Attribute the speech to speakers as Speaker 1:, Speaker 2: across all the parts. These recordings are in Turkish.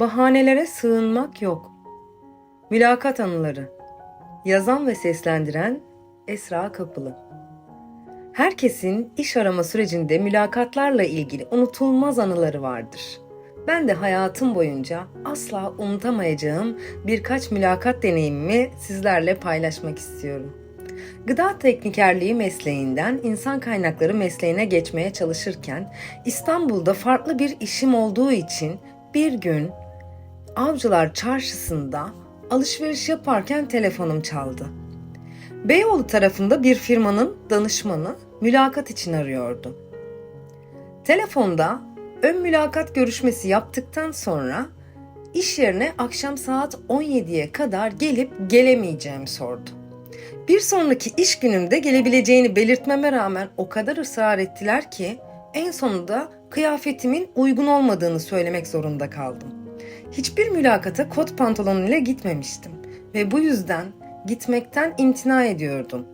Speaker 1: Bahanelere sığınmak yok. Mülakat anıları. Yazan ve seslendiren Esra Kapılı. Herkesin iş arama sürecinde mülakatlarla ilgili unutulmaz anıları vardır. Ben de hayatım boyunca asla unutamayacağım birkaç mülakat deneyimimi sizlerle paylaşmak istiyorum. Gıda teknikerliği mesleğinden insan kaynakları mesleğine geçmeye çalışırken İstanbul'da farklı bir işim olduğu için bir gün Avcılar Çarşısı'nda alışveriş yaparken telefonum çaldı. Beyoğlu tarafında bir firmanın danışmanı mülakat için arıyordu. Telefonda ön mülakat görüşmesi yaptıktan sonra iş yerine akşam saat 17'ye kadar gelip gelemeyeceğimi sordu. Bir sonraki iş günümde gelebileceğini belirtmeme rağmen o kadar ısrar ettiler ki en sonunda kıyafetimin uygun olmadığını söylemek zorunda kaldım. Hiçbir mülakata kot pantolon ile gitmemiştim ve bu yüzden gitmekten imtina ediyordum.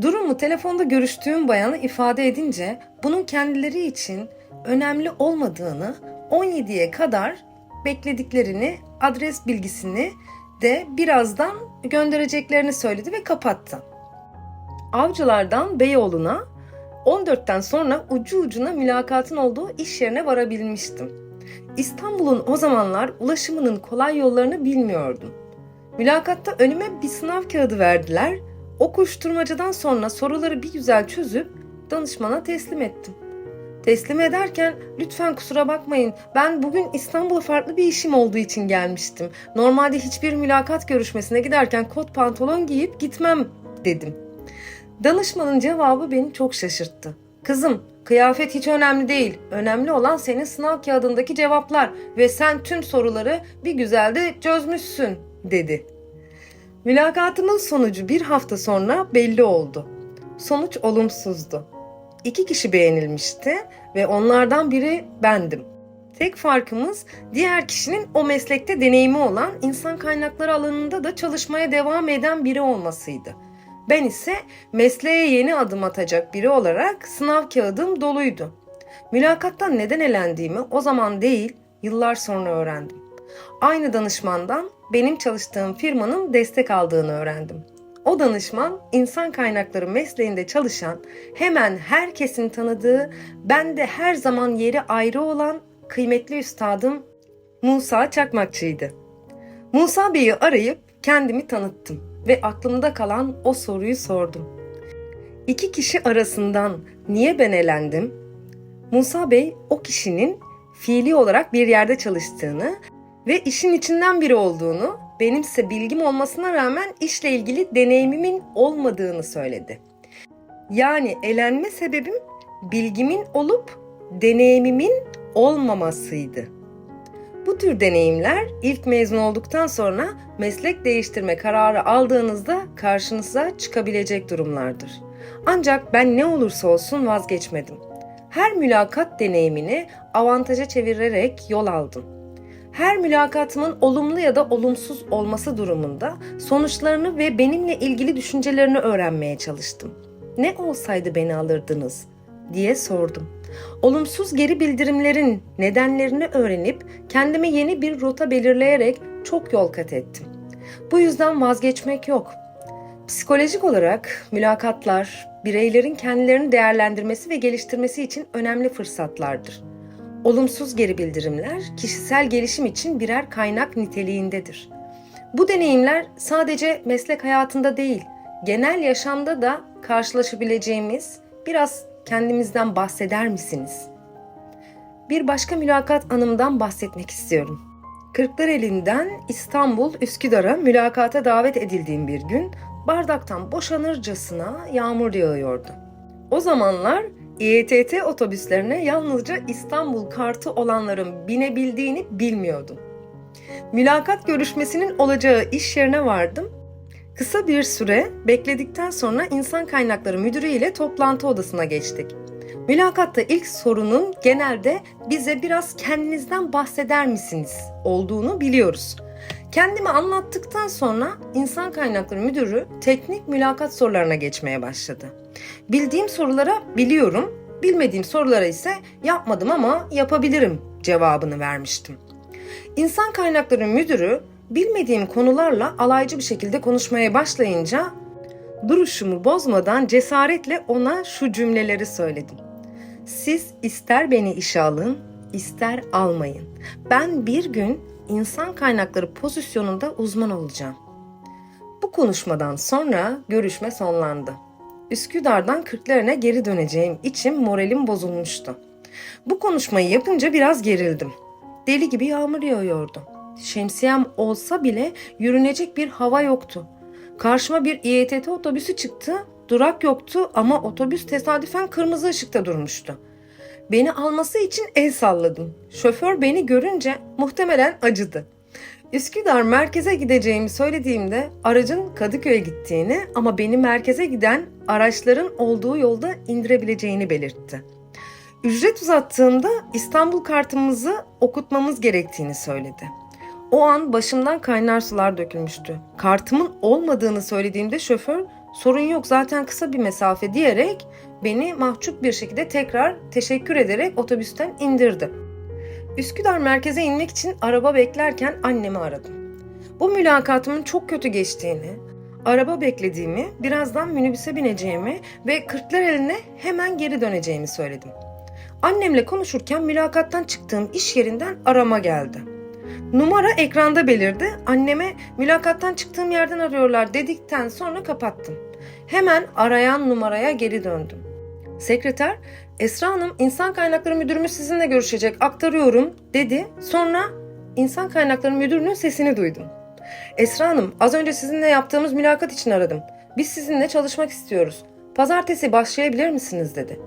Speaker 1: Durumu telefonda görüştüğüm bayana ifade edince bunun kendileri için önemli olmadığını 17'ye kadar beklediklerini, adres bilgisini de birazdan göndereceklerini söyledi ve kapattı. Avcılardan Beyoğlu'na 14'ten sonra ucu ucuna mülakatın olduğu iş yerine varabilmiştim. İstanbul'un o zamanlar ulaşımının kolay yollarını bilmiyordum. Mülakatta önüme bir sınav kağıdı verdiler. O koşturmacadan sonra soruları bir güzel çözüp danışmana teslim ettim. Teslim ederken lütfen kusura bakmayın ben bugün İstanbul'a farklı bir işim olduğu için gelmiştim. Normalde hiçbir mülakat görüşmesine giderken kot pantolon giyip gitmem dedim. Danışmanın cevabı beni çok şaşırttı. Kızım, kıyafet hiç önemli değil. Önemli olan senin sınav kağıdındaki cevaplar ve sen tüm soruları bir güzel de çözmüşsün, dedi. Mülakatımın sonucu bir hafta sonra belli oldu. Sonuç olumsuzdu. İki kişi beğenilmişti ve onlardan biri bendim. Tek farkımız diğer kişinin o meslekte deneyimi olan insan kaynakları alanında da çalışmaya devam eden biri olmasıydı. Ben ise mesleğe yeni adım atacak biri olarak sınav kağıdım doluydu. Mülakattan neden elendiğimi o zaman değil, yıllar sonra öğrendim. Aynı danışmandan benim çalıştığım firmanın destek aldığını öğrendim. O danışman insan kaynakları mesleğinde çalışan, hemen herkesin tanıdığı, bende her zaman yeri ayrı olan kıymetli üstadım Musa Çakmakçı'ydı. Musa Bey'i arayıp kendimi tanıttım ve aklımda kalan o soruyu sordum. İki kişi arasından niye ben elendim? Musa Bey o kişinin fiili olarak bir yerde çalıştığını ve işin içinden biri olduğunu, benimse bilgim olmasına rağmen işle ilgili deneyimimin olmadığını söyledi. Yani elenme sebebim bilgimin olup deneyimimin olmamasıydı. Bu tür deneyimler ilk mezun olduktan sonra meslek değiştirme kararı aldığınızda karşınıza çıkabilecek durumlardır. Ancak ben ne olursa olsun vazgeçmedim. Her mülakat deneyimini avantaja çevirerek yol aldım. Her mülakatımın olumlu ya da olumsuz olması durumunda sonuçlarını ve benimle ilgili düşüncelerini öğrenmeye çalıştım. Ne olsaydı beni alırdınız diye sordum. Olumsuz geri bildirimlerin nedenlerini öğrenip kendime yeni bir rota belirleyerek çok yol kat ettim. Bu yüzden vazgeçmek yok. Psikolojik olarak mülakatlar bireylerin kendilerini değerlendirmesi ve geliştirmesi için önemli fırsatlardır. Olumsuz geri bildirimler kişisel gelişim için birer kaynak niteliğindedir. Bu deneyimler sadece meslek hayatında değil, genel yaşamda da karşılaşabileceğimiz biraz kendimizden bahseder misiniz? Bir başka mülakat anımdan bahsetmek istiyorum. Kırklareli'nden İstanbul Üsküdar'a mülakata davet edildiğim bir gün bardaktan boşanırcasına yağmur yağıyordu. O zamanlar İETT otobüslerine yalnızca İstanbul kartı olanların binebildiğini bilmiyordum. Mülakat görüşmesinin olacağı iş yerine vardım Kısa bir süre bekledikten sonra insan kaynakları müdürü ile toplantı odasına geçtik. Mülakatta ilk sorunun genelde bize biraz kendinizden bahseder misiniz olduğunu biliyoruz. Kendimi anlattıktan sonra insan kaynakları müdürü teknik mülakat sorularına geçmeye başladı. Bildiğim sorulara biliyorum, bilmediğim sorulara ise yapmadım ama yapabilirim cevabını vermiştim. İnsan kaynakları müdürü bilmediğim konularla alaycı bir şekilde konuşmaya başlayınca duruşumu bozmadan cesaretle ona şu cümleleri söyledim. Siz ister beni işe alın, ister almayın. Ben bir gün insan kaynakları pozisyonunda uzman olacağım. Bu konuşmadan sonra görüşme sonlandı. Üsküdar'dan Kırklareli'ne geri döneceğim için moralim bozulmuştu. Bu konuşmayı yapınca biraz gerildim. Deli gibi yağmur yağıyordu. Şemsiyem olsa bile yürünecek bir hava yoktu. Karşıma bir İETT otobüsü çıktı. Durak yoktu ama otobüs tesadüfen kırmızı ışıkta durmuştu. Beni alması için el salladım. Şoför beni görünce muhtemelen acıdı. Üsküdar merkeze gideceğimi söylediğimde aracın Kadıköy'e gittiğini ama beni merkeze giden araçların olduğu yolda indirebileceğini belirtti. Ücret uzattığımda İstanbul kartımızı okutmamız gerektiğini söyledi. O an başımdan kaynar sular dökülmüştü. Kartımın olmadığını söylediğimde şoför sorun yok zaten kısa bir mesafe diyerek beni mahcup bir şekilde tekrar teşekkür ederek otobüsten indirdi. Üsküdar merkeze inmek için araba beklerken annemi aradım. Bu mülakatımın çok kötü geçtiğini, araba beklediğimi, birazdan minibüse bineceğimi ve Kırklareli'ne hemen geri döneceğimi söyledim. Annemle konuşurken mülakattan çıktığım iş yerinden arama geldi. Numara ekranda belirdi. Anneme mülakattan çıktığım yerden arıyorlar dedikten sonra kapattım. Hemen arayan numaraya geri döndüm. Sekreter, Esra Hanım insan kaynakları müdürümüz sizinle görüşecek aktarıyorum dedi. Sonra insan kaynakları müdürünün sesini duydum. Esra Hanım az önce sizinle yaptığımız mülakat için aradım. Biz sizinle çalışmak istiyoruz. Pazartesi başlayabilir misiniz dedi.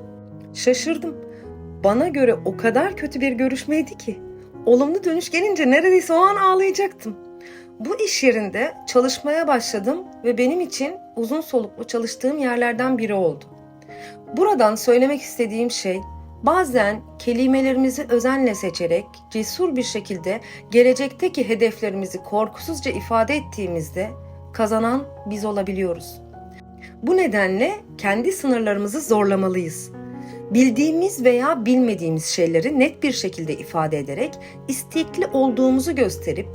Speaker 1: Şaşırdım. Bana göre o kadar kötü bir görüşmeydi ki. Olumlu dönüş gelince neredeyse o an ağlayacaktım. Bu iş yerinde çalışmaya başladım ve benim için uzun soluklu çalıştığım yerlerden biri oldu. Buradan söylemek istediğim şey bazen kelimelerimizi özenle seçerek cesur bir şekilde gelecekteki hedeflerimizi korkusuzca ifade ettiğimizde kazanan biz olabiliyoruz. Bu nedenle kendi sınırlarımızı zorlamalıyız. Bildiğimiz veya bilmediğimiz şeyleri net bir şekilde ifade ederek istekli olduğumuzu gösterip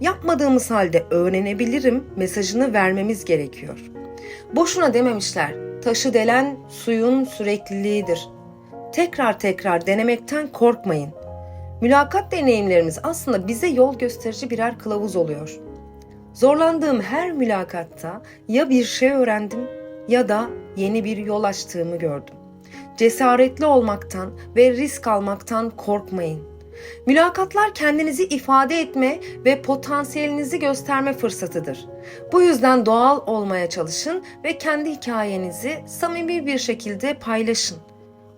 Speaker 1: yapmadığımız halde öğrenebilirim mesajını vermemiz gerekiyor. Boşuna dememişler. Taşı delen suyun sürekliliğidir. Tekrar tekrar denemekten korkmayın. Mülakat deneyimlerimiz aslında bize yol gösterici birer kılavuz oluyor. Zorlandığım her mülakatta ya bir şey öğrendim ya da yeni bir yol açtığımı gördüm. Cesaretli olmaktan ve risk almaktan korkmayın. Mülakatlar kendinizi ifade etme ve potansiyelinizi gösterme fırsatıdır. Bu yüzden doğal olmaya çalışın ve kendi hikayenizi samimi bir şekilde paylaşın.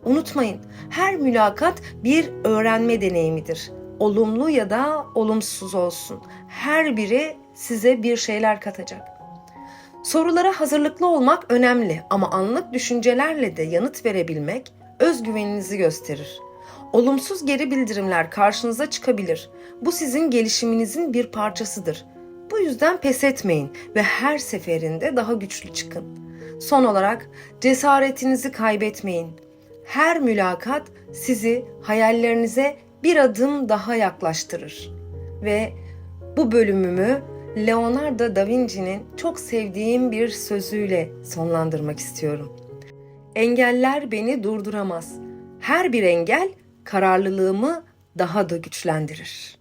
Speaker 1: Unutmayın, her mülakat bir öğrenme deneyimidir. Olumlu ya da olumsuz olsun. Her biri size bir şeyler katacak. Sorulara hazırlıklı olmak önemli ama anlık düşüncelerle de yanıt verebilmek özgüveninizi gösterir. Olumsuz geri bildirimler karşınıza çıkabilir. Bu sizin gelişiminizin bir parçasıdır. Bu yüzden pes etmeyin ve her seferinde daha güçlü çıkın. Son olarak cesaretinizi kaybetmeyin. Her mülakat sizi hayallerinize bir adım daha yaklaştırır. Ve bu bölümümü Leonardo da Vinci'nin çok sevdiğim bir sözüyle sonlandırmak istiyorum. Engeller beni durduramaz. Her bir engel kararlılığımı daha da güçlendirir.